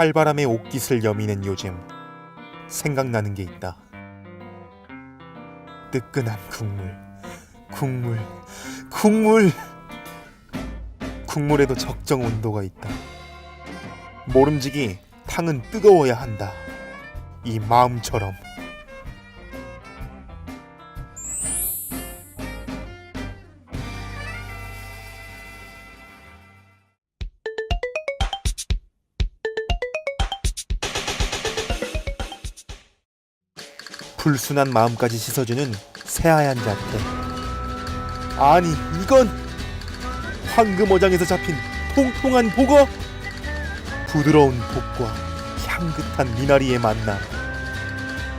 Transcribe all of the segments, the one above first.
칼바람에 옷깃을 여미는 요즘 생각나는 게 있다. 뜨끈한 국물, 국물, 국물. 국물에도 적정 온도가 있다. 모름지기 탕은 뜨거워야 한다. 이 마음처럼. 불순한 마음까지 씻어주는 새하얀 자태. 아니 이건 황금어장에서 잡힌 통통한 복어. 부드러운 복과 향긋한 미나리의 만남.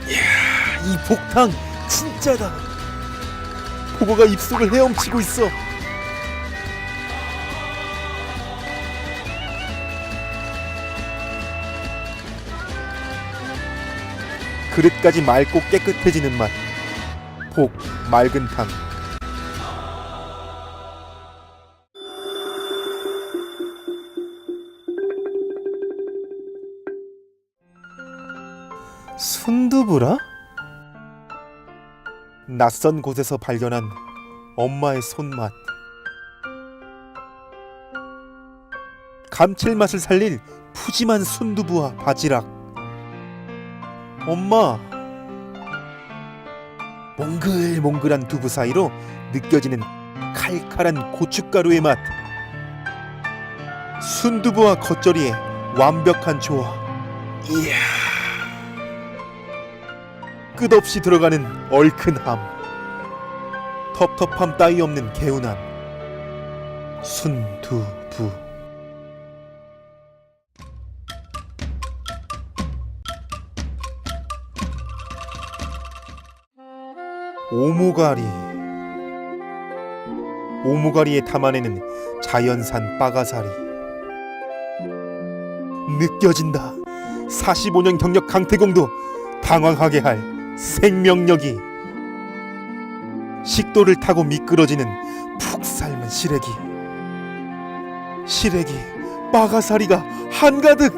이야 이 복탕 진짜다. 복어가 입속을 헤엄치고 있어. 그릇까지 맑고 깨끗해지는 맛. 복 맑은 탕. 순두부라? 낯선 곳에서 발견한 엄마의 손맛. 감칠맛을 살릴 푸짐한 순두부와 바지락. 엄마. 몽글몽글한 두부 사이로 느껴지는 칼칼한 고춧가루의 맛. 순두부와 겉절이의 완벽한 조화. 이야. 끝없이 들어가는 얼큰함. 텁텁함 따위 없는 개운함. 순두부. 오모가리. 오모가리에 담아내는 자연산 빠가사리. 느껴진다. 45년 경력 강태공도 당황하게 할 생명력이. 식도를 타고 미끄러지는 푹 삶은 시래기. 시래기 빠가사리가 한가득.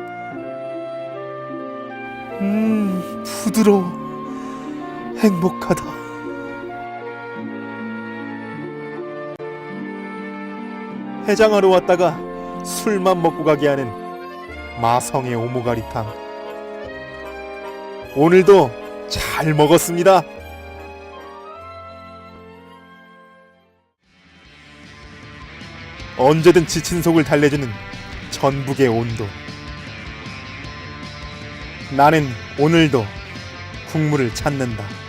음 부드러워. 행복하다 해장하러 왔다가 술만 먹고 가게 하는 마성의 오모가리탕. 오늘도 잘 먹었습니다. 언제든 지친 속을 달래주는 전북의 온도. 나는 오늘도 국물을 찾는다.